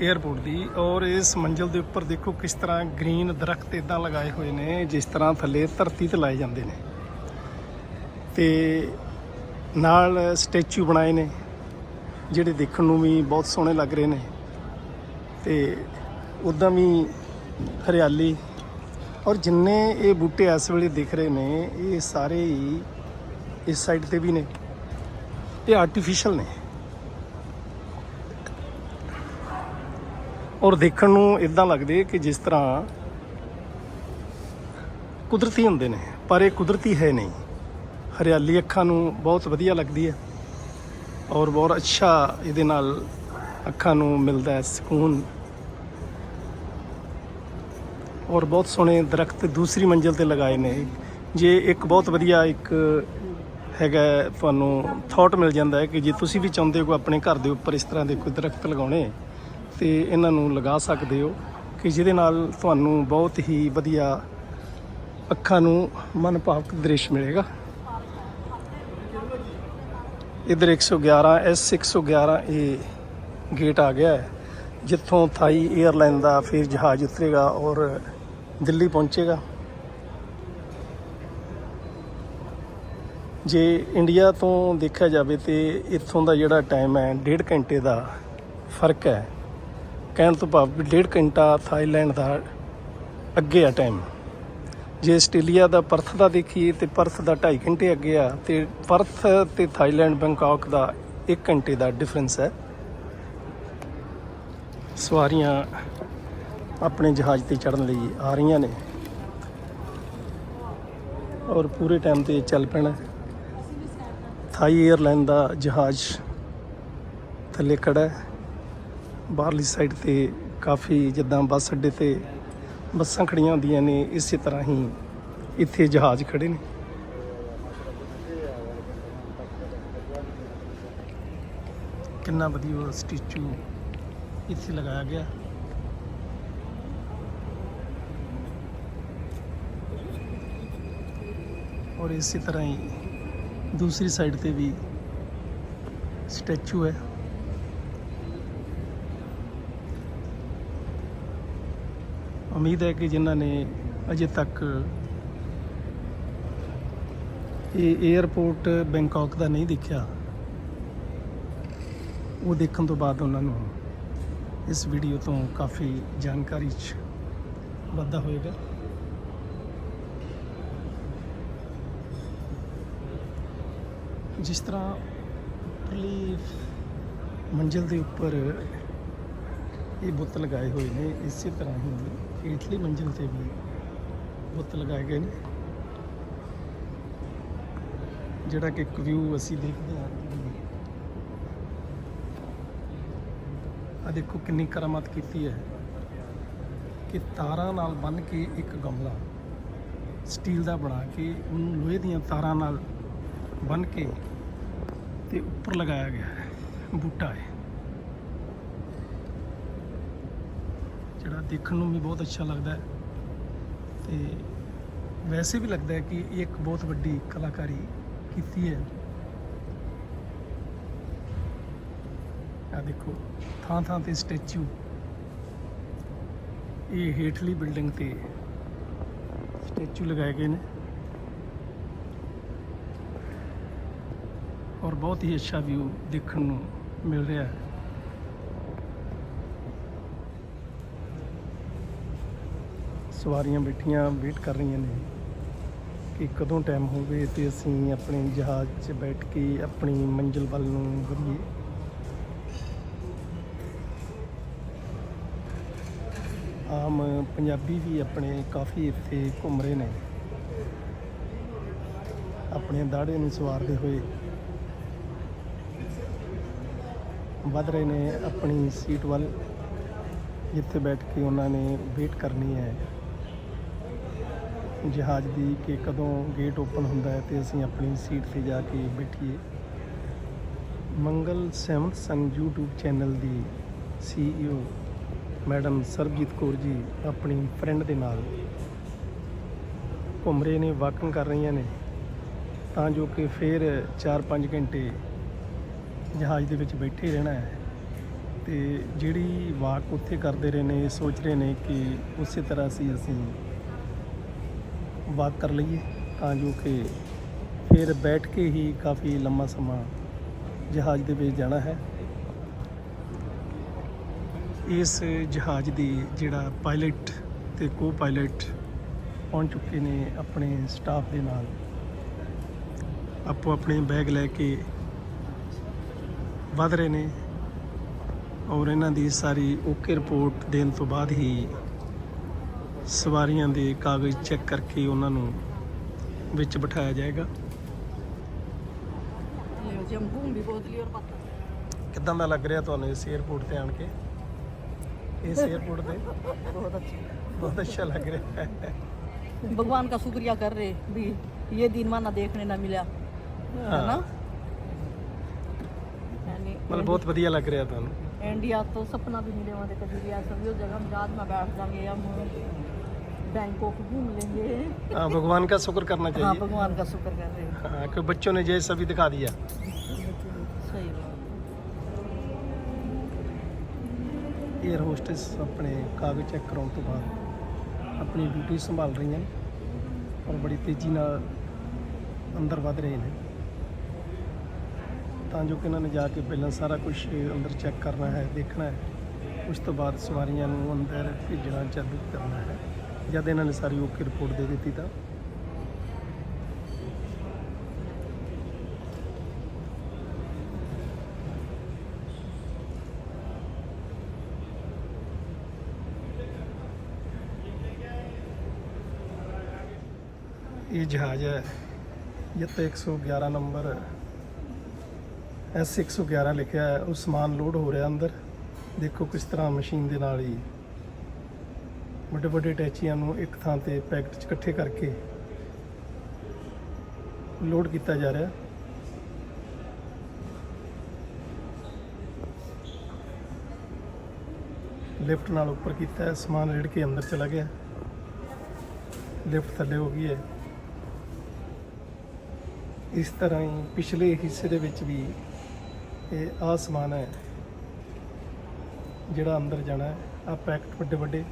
에ਅਰਪੋਰਟ ਦੀ ਔਰ ਇਸ ਮੰਜ਼ਿਲ ਦੇ ਉੱਪਰ ਦੇਖੋ ਕਿਸ ਤਰ੍ਹਾਂ ਗ੍ਰੀਨ ਦਰਖਤ ਇਦਾਂ ਲਗਾਏ ਹੋਏ ਨੇ ਜਿਸ ਤਰ੍ਹਾਂ ਥੱਲੇ ਧਰਤੀ ਤੇ ਲਾਏ ਜਾਂਦੇ ਨੇ। ਤੇ ਨਾਲ ਸਟੈਚੂ ਬਣਾਏ ਨੇ ਜਿਹੜੇ ਦੇਖਣ ਨੂੰ ਵੀ ਬਹੁਤ ਸੋਹਣੇ ਲੱਗ ਰਹੇ ਨੇ। ਤੇ ਉਦਾਂ ਵੀ ਹਰਿਆਲੀ ਔਰ ਜਿੰਨੇ ਇਹ ਬੂਟੇ ਇਸ ਵੇਲੇ ਦਿਖ ਰਹੇ ਨੇ, ਇਹ ਸਾਰੇ ਹੀ ਇਸ ਸਾਈਡ ਤੇ ਵੀ ਨੇ। ਇਹ ਆਰਟੀਫੀਸ਼ੀਅਲ ਨੇ। ਔਰ ਦੇਖਣ ਨੂੰ ਇਦਾਂ ਲੱਗਦੇ ਕਿ ਜਿਸ ਤਰ੍ਹਾਂ ਕੁਦਰਤੀ ਹੁੰਦੇ ਨੇ, ਪਰ ਇਹ ਕੁਦਰਤੀ ਹੈ ਨਹੀਂ। ਹਰਿਆਲੀ ਅੱਖਾਂ ਨੂੰ ਬਹੁਤ ਵਧੀਆ ਲੱਗਦੀ ਹੈ ਔਰ ਬਹੁਤ ਅੱਛਾ ਇਹਦੇ ਨਾਲ ਅੱਖਾਂ ਨੂੰ ਮਿਲਦਾ ਹੈ ਸਕੂਨ। ਔਰ ਬਹੁਤ ਸੋਹਣੇ ਦਰਖਤ ਦੂਸਰੀ ਮੰਜ਼ਿਲ ਤੇ ਲਗਾਏ ਨੇ। ਜੇ ਇੱਕ ਬਹੁਤ ਵਧੀਆ ਇੱਕ ਹੈਗਾ, ਤੁਹਾਨੂੰ ਥਾਟ ਮਿਲ ਜਾਂਦਾ ਹੈ ਕਿ ਜੇ ਤੁਸੀਂ ਵੀ ਚਾਹੁੰਦੇ ਹੋ ਆਪਣੇ ਘਰ ਦੇ ਉੱਪਰ ਇਸ ਤਰ੍ਹਾਂ ਦੇ ਕੋਈ ਦਰਖਤ ਲਗਾਉਣੇ, ਤੇ ਇਹਨਾਂ ਨੂੰ ਲਗਾ ਸਕਦੇ ਹੋ ਕਿ ਜਿਹਦੇ ਨਾਲ ਤੁਹਾਨੂੰ ਬਹੁਤ ਹੀ ਵਧੀਆ ਅੱਖਾਂ ਨੂੰ ਮਨ ਭਾਵਕ ਦ੍ਰਿਸ਼ ਮਿਲੇਗਾ। ਇਧਰ 111 ਐਸ 111 ਇਹ ਗੇਟ ਆ ਗਿਆ ਹੈ, ਜਿੱਥੋਂ ਥਾਈ 에ਅਰਲਾਈਨ ਦਾ ਫਿਰ ਜਹਾਜ਼ ਉਤਰੇਗਾ ਔਰ ਦਿੱਲੀ ਪਹੁੰਚੇਗਾ। ਜੇ ਇੰਡੀਆ ਤੋਂ ਦੇਖਿਆ ਜਾਵੇ ਤੇ ਇੱਥੋਂ ਦਾ ਜਿਹੜਾ ਟਾਈਮ ਹੈ, ਡੇਢ ਘੰਟੇ ਦਾ ਫ਼ਰਕ ਹੈ। ਕਹਿਣ ਤੋਂ ਭਾਵ ਵੀ ਡੇਢ ਘੰਟਾ ਥਾਈਲੈਂਡ ਦਾ ਅੱਗੇ ਆ ਟਾਈਮ ਜੇ ਆਸਟ੍ਰੇਲੀਆ ਦਾ ਪਰਥ ਦਾ ਦੇਖੀਏ ਤੇ ਪਰਥ ਦਾ 2.5 ਘੰਟੇ ਅੱਗੇ ਆ ਤੇ ਪਰਥ ਤੇ ਥਾਈਲੈਂਡ ਬੈਂਕਾਕ ਦਾ 1 ਘੰਟੇ ਦਾ ਡਿਫਰੈਂਸ ਹੈ। ਸਵਾਰੀਆਂ ਆਪਣੇ ਜਹਾਜ਼ ਤੇ ਚੜਨ ਲਈ ਆ ਰਹੀਆਂ ਨੇ। ਔਰ ਪੂਰੇ ਟਾਈਮ ਤੇ ਚੱਲ ਪੈਣਾ। ਥਾਈ 에ਅਰਲਾਈਨ ਦਾ ਜਹਾਜ਼ ਥੱਲੇ ਖੜਾ ਹੈ। ਬਾਹਰਲੀ ਸਾਈਡ ਤੇ ਕਾਫੀ ਜਿੱਦਾਂ ਬੱਸ ਅੱਡੇ ਤੇ ਬੱਸਾਂ ਖੜੀਆਂ ਹੁੰਦੀਆਂ ਨੇ, ਇਸੇ ਤਰ੍ਹਾਂ ਹੀ ਇੱਥੇ ਜਹਾਜ਼ ਖੜੇ ਨੇ। ਕਿੰਨਾ ਵਧੀਆ ਸਟੈਚੂ ਇੱਥੇ ਲਗਾਇਆ ਗਿਆ। ਔਰ ਇਸੇ ਤਰ੍ਹਾਂ ਹੀ ਦੂਸਰੀ ਸਾਈਡ ਤੇ ਵੀ ਸਟੈਚੂ ਹੈ ਉਮੀਦ ਹੈ ਕਿ ਜਿਨ੍ਹਾਂ ਨੇ ਅਜੇ ਤੱਕ ਇਹ 에ਅਰਪੋਰਟ ਬੈਂਕਾਕ ਦਾ ਨਹੀਂ ਦੇਖਿਆ ਉਹ ਦੇਖਣ ਤੋਂ ਬਾਅਦ ਉਹਨਾਂ ਨੂੰ ਇਸ ਵੀਡੀਓ ਤੋਂ ਕਾਫੀ ਜਾਣਕਾਰੀ 'ਚ ਵਾਧਾ ਹੋਏਗਾ ਜਿਸ ਤਰ੍ਹਾਂ ਉੱਪਰਲੀ ਮੰਜ਼ਿਲ ਦੇ ਉੱਪਰ ਇਹ ਬੁੱਤ ਲਗਾਏ ਹੋਏ ਨੇ, ਇਸੇ ਤਰ੍ਹਾਂ ਹੀ ਹੇਠਲੀ ਮੰਜ਼ਿਲ ਤੇ ਵੀ ਬੁੱਤ ਲਗਾਏ ਗਏ ਨੇ। ਜਿਹੜਾ ਕਿ ਇੱਕ ਵਿਊ ਅਸੀਂ ਦੇਖਦੇ ਹਾਂ। ਆ ਦੇਖੋ ਕਿੰਨੀ ਕਰਾਮਾਤ ਕੀਤੀ ਹੈ ਕਿ ਤਾਰਾਂ ਨਾਲ ਬੰਨ ਕੇ ਇੱਕ ਗਮਲਾ ਸਟੀਲ ਦਾ ਬਣਾ ਕੇ ਉਹਨੂੰ ਲੋਹੇ ਦੀਆਂ ਤਾਰਾਂ ਨਾਲ ਬੰਨ ਕੇ ਤੇ ਉੱਪਰ ਲਗਾਇਆ ਗਿਆ ਹੈ। ਬੂਟਾ ਹੈ ਜਿਹੜਾ ਦੇਖਣ ਨੂੰ ਵੀ ਬਹੁਤ ਅੱਛਾ ਲੱਗਦਾ ਹੈ। ਤੇ ਵੈਸੇ ਵੀ ਲੱਗਦਾ ਹੈ ਕਿ ਇਹ ਇੱਕ ਬਹੁਤ ਵੱਡੀ ਕਲਾਕਾਰੀ ਕੀਤੀ ਹੈ। ਆ ਦੇਖੋ ਥਾਂ ਥਾਂ ਤੇ ਸਟੈਚੂ। ਇਹ ਹੇਠਲੀ ਬਿਲਡਿੰਗ ਤੇ ਸਟੈਚੂ ਲਗਾਏ ਗਏ ਨੇ। ਔਰ ਬਹੁਤ ਹੀ ਅੱਛਾ ਵਿਊ ਦੇਖਣ ਨੂੰ ਮਿਲ ਰਿਹਾ ਹੈ। ਸਵਾਰੀਆਂ ਬੈਠੀਆਂ ਵੇਟ ਕਰ ਰਹੀਆਂ ਨੇ ਕਿ ਕਦੋਂ ਟਾਈਮ ਹੋਵੇ ਤੇ ਅਸੀਂ ਆਪਣੇ ਜਹਾਜ਼ 'ਚ ਬੈਠ ਕੇ ਆਪਣੀ ਮੰਜ਼ਿਲ ਵੱਲ ਨੂੰ ਵਧੀਏ। ਆਮ ਪੰਜਾਬੀ ਵੀ ਆਪਣੇ ਕਾਫੀ ਇੱਥੇ ਘੁੰਮ ਰਹੇ ਨੇ। ਆਪਣੇ ਦਾੜੇ ਨੂੰ ਸਵਾਰਦੇ ਹੋਏ ਵੱਧ ਰਹੇ ਨੇ, ਆਪਣੀ ਸੀਟ ਵੱਲ, ਜਿੱਥੇ ਬੈਠ ਕੇ ਉਹਨਾਂ ਨੇ ਵੇਟ ਕਰਨੀ ਹੈ। ਜਹਾਜ਼ ਦੀ ਕਿ ਕਦੋਂ ਗੇਟ ਓਪਨ ਹੁੰਦਾ ਹੈ ਤੇ ਅਸੀਂ ਆਪਣੀ ਸੀਟ ਤੇ ਜਾ ਕੇ ਬੈਠੀਏ। Mangal seventh son YouTube channel ਦੀ CEO ਮੈਡਮ ਸਰਬਜੀਤ ਕੌਰ ਜੀ ਆਪਣੀ ਫਰੈਂਡ ਦੇ ਨਾਲ ਘੁੰਮ ਰਹੇ ਨੇ ਵਾਕਿੰਗ ਕਰ ਰਹੀਆਂ ਨੇ, ਤਾਂ ਜੋ ਕਿ ਫਿਰ 4-5 ਘੰਟੇ ਜਹਾਜ਼ ਦੇ ਵਿੱਚ ਬੈਠੇ ਰਹਿਣਾ ਹੈ। ਤੇ ਜਿਹੜੀ ਵਾਕ ਉੱਥੇ ਕਰਦੇ ਰਹੇ ਨੇ ਸੋਚ ਰਹੇ ਨੇ ਕਿ ਉਸੇ ਤਰ੍ਹਾਂ ਅਸੀਂ ਅਸੀਂ ਵਾਕ ਕਰ ਲਈਏ ਤਾਂ ਜੋ ਕਿ ਫਿਰ ਬੈਠ ਕੇ ਹੀ ਕਾਫੀ ਲੰਮਾ ਸਮਾਂ ਜਹਾਜ਼ ਦੇ ਵਿੱਚ ਜਾਣਾ ਹੈ। ਇਸ ਜਹਾਜ਼ ਦੀ ਜਿਹੜਾ ਪਾਇਲਟ ਤੇ ਕੋ ਪਾਇਲਟ ਪਹੁੰਚ ਚੁੱਕੇ ਨੇ ਆਪਣੇ ਸਟਾਫ ਦੇ ਨਾਲ। ਆਪੋ ਆਪਣੇ ਬੈਗ ਲੈ ਕੇ ਵੱਧ ਰਹੇ ਨੇ ਔਰ ਇਹਨਾਂ ਦੀ ਸਾਰੀ ਓਕੇ ਰਿਪੋਰਟ ਦੇਣ ਤੋਂ ਬਾਅਦ ਹੀ ਸਵਾਰੀਆਂ ਦੇ ਕਾਗਜ਼ ਚੈੱਕ ਕਰਕੇ ਉਹਨਾਂ ਨੂੰ ਵਿੱਚ ਬਿਠਾਇਆ ਜਾਏਗਾ। ਕਿੱਦਾਂ ਦਾ ਲੱਗ ਰਿਹਾ ਤੁਹਾਨੂੰ ਇਸ 에어ਪੋਰਟ ਤੇ ਆਣ ਕੇ? ਇਸ 에어ਪੋਰਟ ਤੇ? ਬਹੁਤ ਅੱਛਾ। ਬਹੁਤ ਅੱਛਾ ਲੱਗ ਰਿਹਾ ਹੈ। भगवान का शुक्रिया कर रहे भी ये दिन माना देखने ना मिला है ना मैंने ਮਤਲਬ ਬਹੁਤ ਵਧੀਆ ਲੱਗ ਰਿਹਾ ਤੁਹਾਨੂੰ इंडिया तो सपना भी मिले वहाँ कभी भी ऐसा भी हो जगह हम जहाज में बैठ जाएंगे हम बैंकॉक घूम लेंगे हाँ भगवान का शुक्र करना हाँ चाहिए भगवान का शुक्र कर रहे हैं हाँ, कि बच्चों ने जैसा भी दिखा दिया सही बात 에ਅਰ ਹੋਸਟਸ ਆਪਣੇ ਕਾਗਜ਼ ਚੈੱਕ ਕਰਾਉਣ ਤੋਂ ਬਾਅਦ ਆਪਣੀ ਡਿਊਟੀ ਸੰਭਾਲ ਰਹੀਆਂ ਨੇ ਔਰ ਬੜੀ ਤੇਜ਼ੀ ਨਾਲ ਅੰਦਰ ਵਧ ਰਹੇ ਨੇ ਤਾਂ ਜੋ ਕਿ ਇਹਨਾਂ ਨੇ ਜਾ ਕੇ ਪਹਿਲਾਂ ਸਾਰਾ ਕੁਝ ਅੰਦਰ ਚੈੱਕ ਕਰਨਾ ਹੈ, ਦੇਖਣਾ ਹੈ। ਉਸ ਤੋਂ ਬਾਅਦ ਸਵਾਰੀਆਂ ਨੂੰ ਅੰਦਰ ਭੇਜਣਾ, ਚਾਲੂ ਕਰਨਾ ਹੈ। ਜਦ ਇਹਨਾਂ ਨੇ ਸਾਰੀ ਓਕੇ ਰਿਪੋਰਟ ਦੇ ਦਿੱਤੀ ਤਾਂ। ਇਹ ਜਹਾਜ਼ ਹੈ। ਜਿੱਤੇ 111 ਨੰਬਰ ਐਸ 111 ਲਿਖਿਆ ਹੈ, ਉਹ ਸਮਾਨ ਲੋਡ ਹੋ ਰਿਹਾ ਅੰਦਰ। ਦੇਖੋ ਕਿਸ ਤਰ੍ਹਾਂ ਮਸ਼ੀਨ ਦੇ ਨਾਲ ਹੀ। ਵੱਡੇ ਵੱਡੇ ਟੈਚੀਆਂ ਨੂੰ ਇੱਕ ਥਾਂ ਤੇ ਪੈਕਟ 'ਚ ਇਕੱਠੇ ਕਰਕੇ ਲੋਡ ਕੀਤਾ ਜਾ ਰਿਹਾ। ਲਿਫਟ ਨਾਲ ਉੱਪਰ ਕੀਤਾ ਸਮਾਨ ਰੇੜ ਕੇ ਅੰਦਰ ਚਲਾ ਗਿਆ। ਲਿਫਟ ਥੱਲੇ ਹੋ ਗਈ ਹੈ। ਇਸ ਤਰ੍ਹਾਂ ਹੀ ਪਿਛਲੇ ਹਿੱਸੇ ਦੇ ਵਿੱਚ ਵੀ ਇਹ ਆਹ ਸਮਾਨ ਹੈ, ਜਿਹੜਾ ਅੰਦਰ ਜਾਣਾ ਹੈ। ਆ ਪੈਕਟ ਵੱਡੇ ਵੱਡੇ।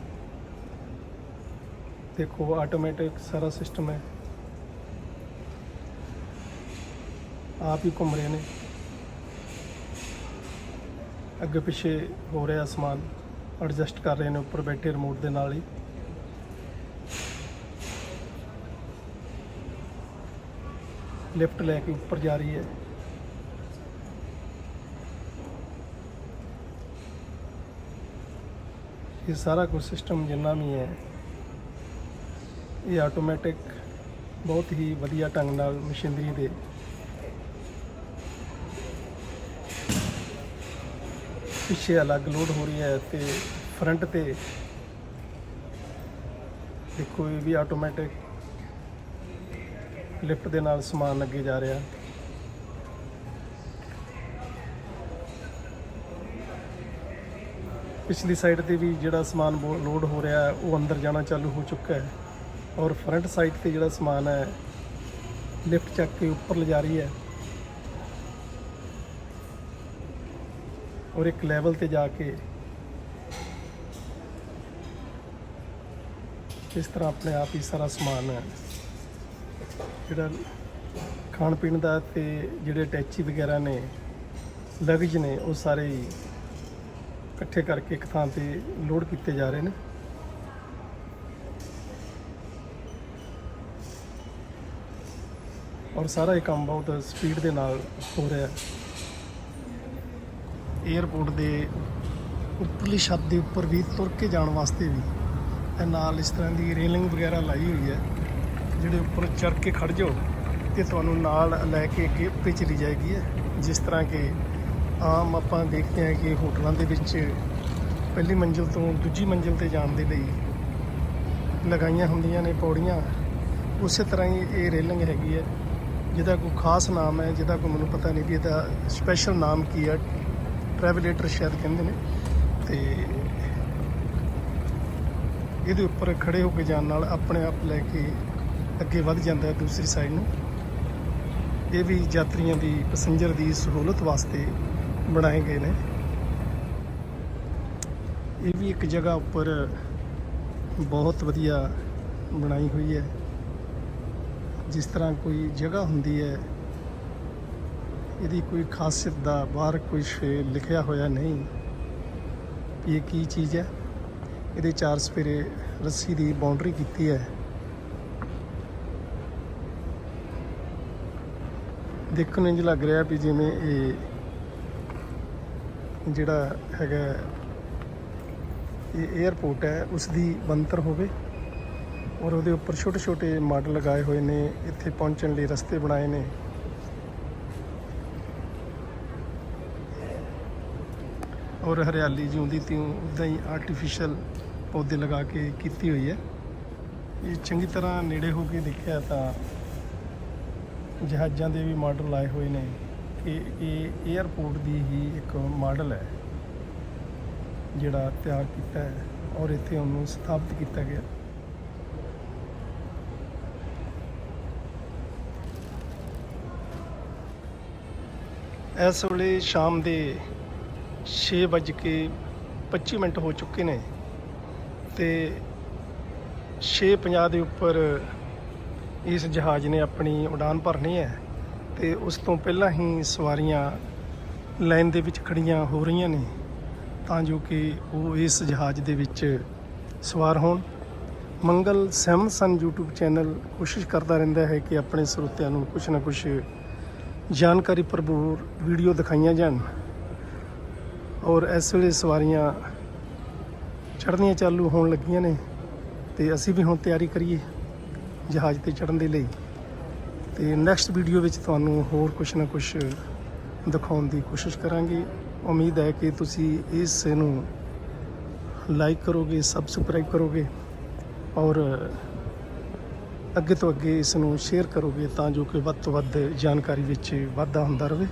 ਦੇਖੋ ਆਟੋਮੈਟਿਕ ਸਾਰਾ ਸਿਸਟਮ ਹੈ। ਆਪ ਹੀ ਘੁੰਮ ਰਹੇ ਨੇ। ਅੱਗੇ ਪਿੱਛੇ ਹੋ ਰਿਹਾ ਸਮਾਨ। ਐਡਜਸਟ ਕਰ ਰਹੇ ਨੇ, ਉੱਪਰ ਬੈਠੇ ਰਿਮੋਟ ਦੇ ਨਾਲ ਹੀ। ਲਿਫਟ ਲੈ ਕੇ ਉੱਪਰ ਜਾ ਰਹੀ ਹੈ। ਇਹ ਸਾਰਾ ਕੁਝ ਸਿਸਟਮ ਜਿੰਨਾ ਵੀ ਹੈ, ਇਹ ਆਟੋਮੈਟਿਕ ਬਹੁਤ ਹੀ ਵਧੀਆ ਢੰਗ ਨਾਲ ਮਸ਼ੀਨਰੀ ਦੇ ਪਿੱਛੇ ਅਲੱਗ ਲੋਡ ਹੋ ਰਹੀ ਹੈ ਤੇ ਫਰੰਟ ਤੇ ਦੇਖੋ ਇਹ ਵੀ ਆਟੋਮੈਟਿਕ ਲਿਫਟ ਦੇ ਨਾਲ ਸਮਾਨ ਲੱਗੇ ਜਾ ਰਿਹਾ। ਪਿਛਲੀ ਸਾਈਡ ਤੇ ਵੀ ਜਿਹੜਾ ਸਮਾਨ ਲੋਡ ਹੋ ਰਿਹਾ ਉਹ ਅੰਦਰ ਜਾਣਾ ਚਾਲੂ ਹੋ ਚੁੱਕਾ ਹੈ ਔਰ ਫਰੰਟ ਸਾਈਡ ਤੇ ਜਿਹੜਾ ਸਮਾਨ ਹੈ ਲਿਫਟ ਚੱਕ ਕੇ ਉੱਪਰ ਲਿਜਾ ਰਹੀ ਹੈ। ਔਰ ਇੱਕ ਲੈਵਲ ਤੇ ਜਾ ਕੇ ਇਸ ਤਰ੍ਹਾਂ ਆਪਣੇ ਆਪ ਹੀ ਸਾਰਾ ਸਮਾਨ ਹੈ। ਜਿਹੜਾ ਖਾਣ ਪੀਣ ਦਾ ਤੇ ਜਿਹੜੇ ਅਟੈਚੀ ਵਗੈਰਾ ਨੇ ਲਗਜ ਨੇ, ਉਹ ਸਾਰੇ ਹੀ ਇਕੱਠੇ ਕਰਕੇ ਇੱਕ ਥਾਂ ਤੇ ਲੋਡ ਕੀਤੇ ਜਾ ਰਹੇ ਨੇ। ਔਰ ਸਾਰਾ ਇਹ ਕੰਮ ਬਹੁਤ ਸਪੀਡ ਦੇ ਨਾਲ ਹੋ ਰਿਹਾ ਹੈ। 에ਅਰਪੋਰਟ ਦੇ ਉੱਪਰਲੀ ਛੱਤ ਦੇ ਉੱਪਰ ਵੀ ਤੁਰ ਕੇ ਜਾਣ ਵਾਸਤੇ ਵੀ ਇਹ ਨਾਲ ਇਸ ਤਰ੍ਹਾਂ ਦੀ ਰੇਲਿੰਗ ਵਗੈਰਾ ਲਾਈ ਹੋਈ ਹੈ, ਜਿਹੜੇ ਉੱਪਰ ਚੜ ਕੇ ਖੜ ਜਾਓ ਤੇ ਤੁਹਾਨੂੰ ਨਾਲ ਲੈ ਕੇ ਅੱਗੇ ਉੱਤੇ ਚਲੀ ਜਾਏਗੀ ਹੈ ਜਿਸ ਤਰ੍ਹਾਂ ਕਿ ਆਮ ਆਪਾਂ ਦੇਖਦੇ ਹਾਂ ਕਿ ਹੋਟਲਾਂ ਦੇ ਵਿੱਚ ਪਹਿਲੀ ਮੰਜ਼ਿਲ ਤੋਂ ਦੂਜੀ ਮੰਜ਼ਿਲ ਤੇ ਜਾਣ ਦੇ ਲਈ ਲਗਾਈਆਂ ਹੁੰਦੀਆਂ ਨੇ ਪੌੜੀਆਂ। ਉਸੇ ਤਰ੍ਹਾਂ ਹੀ ਇਹ ਰੇਲਿੰਗ ਹੈਗੀ ਹੈ, ਜਿਹਦਾ ਕੋਈ ਖਾਸ ਨਾਮ ਹੈ, ਜਿਹਦਾ ਕੋਈ ਮੈਨੂੰ ਪਤਾ ਨਹੀਂ ਵੀ ਇਹਦਾ ਸਪੈਸ਼ਲ ਨਾਮ ਕੀ ਹੈ ਟਰੈਵਲੇਟਰ ਸ਼ਾਇਦ ਕਹਿੰਦੇ ਨੇ। ਤੇ ਇਹਦੇ ਉੱਪਰ ਖੜੇ ਹੋ ਕੇ ਜਾਣ ਨਾਲ ਆਪਣੇ ਆਪ ਲੈ ਕੇ ਅੱਗੇ ਵੱਧ ਜਾਂਦਾ ਹੈ ਦੂਸਰੀ ਸਾਈਡ ਨੂੰ। ਇਹ ਵੀ ਯਾਤਰੀਆਂ ਦੀ ਪੈਸੇਂਜਰ ਦੀ ਸਹੂਲਤ ਵਾਸਤੇ ਬਣਾਏ ਗਏ ਨੇ। ਇਹ ਵੀ ਇੱਕ ਜਗ੍ਹਾ ਉੱਪਰ ਬਹੁਤ ਵਧੀਆ ਬਣਾਈ ਹੋਈ ਹੈ। ਜਿਸ ਤਰ੍ਹਾਂ ਕੋਈ ਜਗ੍ਹਾ ਹੁੰਦੀ ਹੈ, ਇਹਦੀ ਕੋਈ ਖਾਸੀਅਤ ਦਾ ਬਾਹਰ ਕੁਝ ਲਿਖਿਆ ਹੋਇਆ ਨਹੀਂ ਵੀ ਇਹ ਕੀ ਚੀਜ਼ ਹੈ। ਇਹਦੇ ਚਾਰ ਸਪੇਰੇ ਰੱਸੀ ਦੀ ਬਾਉਂਡਰੀ ਕੀਤੀ ਹੈ। ਦੇਖਣ ਨੂੰ ਇੰਜ ਲੱਗ ਰਿਹਾ ਵੀ ਜਿਵੇਂ ਇਹ ਜਿਹੜਾ ਹੈਗਾ ਇਹ 에ਅਰਪੋਰਟ ਹੈ ਉਸ ਦੀ ਬੰਤਰ ਹੋਵੇ ਔਰ ਉਹਦੇ ਉੱਪਰ ਛੋਟੇ ਛੋਟੇ ਮਾਡਲ ਲਗਾਏ ਹੋਏ ਨੇ, ਇੱਥੇ ਪਹੁੰਚਣ ਲਈ ਰਸਤੇ ਬਣਾਏ ਨੇ। ਔਰ ਹਰਿਆਲੀ ਜਿਉਂਦੀ ਤਿਉਂ ਉਦਾਂ ਹੀ ਆਰਟੀਫੀਸ਼ੀਅਲ ਪੌਦੇ ਲਗਾ ਕੇ ਕੀਤੀ ਹੋਈ ਹੈ। ਇਹ ਚੰਗੀ ਤਰ੍ਹਾਂ ਨੇੜੇ ਹੋ ਕੇ ਦੇਖਿਆ ਤਾਂ ਜਹਾਜ਼ਾਂ ਦੇ ਵੀ ਮਾਡਲ ਲਾਏ ਹੋਏ ਨੇ। ਇਹ 에ਅਰਪੋਰਟ ਦੀ ਹੀ ਇੱਕ ਮਾਡਲ ਹੈ, ਜਿਹੜਾ ਤਿਆਰ ਕੀਤਾ ਹੈ ਔਰ ਇੱਥੇ ਉਹਨੂੰ ਸਥਾਪਿਤ ਕੀਤਾ ਗਿਆ। ਇਸ ਵੇਲੇ ਸ਼ਾਮ ਦੇ 6:25 ਮਿੰਟ ਹੋ ਚੁੱਕੇ ਨੇ ਤੇ 6:50 ਦੇ ਉੱਪਰ ਇਸ ਜਹਾਜ਼ ਨੇ ਆਪਣੀ ਉਡਾਨ ਭਰਨੀ ਹੈ। ਤੇ ਉਸ ਤੋਂ ਪਹਿਲਾਂ ਹੀ ਸਵਾਰੀਆਂ ਲਾਈਨ ਦੇ ਵਿੱਚ ਖੜੀਆਂ ਹੋ ਰਹੀਆਂ ਨੇ, ਤਾਂ ਜੋ ਕਿ ਉਹ ਇਸ ਜਹਾਜ਼ ਦੇ ਵਿੱਚ ਸਵਾਰ ਹੋਣ। ਮੰਗਲ ਸੈਮਸਨ YouTube ਚੈਨਲ ਕੋਸ਼ਿਸ਼ ਕਰਦਾ ਰਹਿੰਦਾ ਹੈ ਕਿ ਆਪਣੇ ਸਰੋਤਿਆਂ ਨੂੰ ਕੁਝ ਨਾ ਕੁਝ ਜਾਣਕਾਰੀ ਭਰਪੂਰ ਵੀਡੀਓ ਦਿਖਾਈਆਂ ਜਾਣ। ਔਰ ਇਸ ਵੇਲੇ ਸਵਾਰੀਆਂ ਚੜ੍ਹਨੀਆਂ ਚਾਲੂ ਹੋਣ ਲੱਗੀਆਂ ਨੇ ਤੇ ਅਸੀਂ ਵੀ ਹੁਣ ਤਿਆਰੀ ਕਰੀਏ ਜਹਾਜ਼ ਤੇ ਚੜ੍ਹਨ ਦੇ ਲਈ। ਤੇ ਨੈਕਸਟ ਵੀਡੀਓ ਵਿੱਚ ਤੁਹਾਨੂੰ ਹੋਰ ਕੁਝ ਨਾ ਕੁਝ ਦਿਖਾਉਣ ਦੀ ਕੋਸ਼ਿਸ਼ ਕਰਾਂਗੇ। ਉਮੀਦ ਹੈ ਕਿ ਤੁਸੀਂ ਇਸ ਨੂੰ ਲਾਈਕ ਕਰੋਗੇ ਸਬਸਕ੍ਰਾਈਬ ਕਰੋਗੇ ਔਰ ਅੱਗੇ ਤੋਂ ਅੱਗੇ ਇਸ ਨੂੰ ਸ਼ੇਅਰ ਕਰੋਗੇ ਤਾਂ ਜੋ ਕਿ ਵੱਧ ਤੋਂ ਵੱਧ ਜਾਣਕਾਰੀ ਵਿੱਚ ਵਾਧਾ ਹੁੰਦਾ ਰਹੇ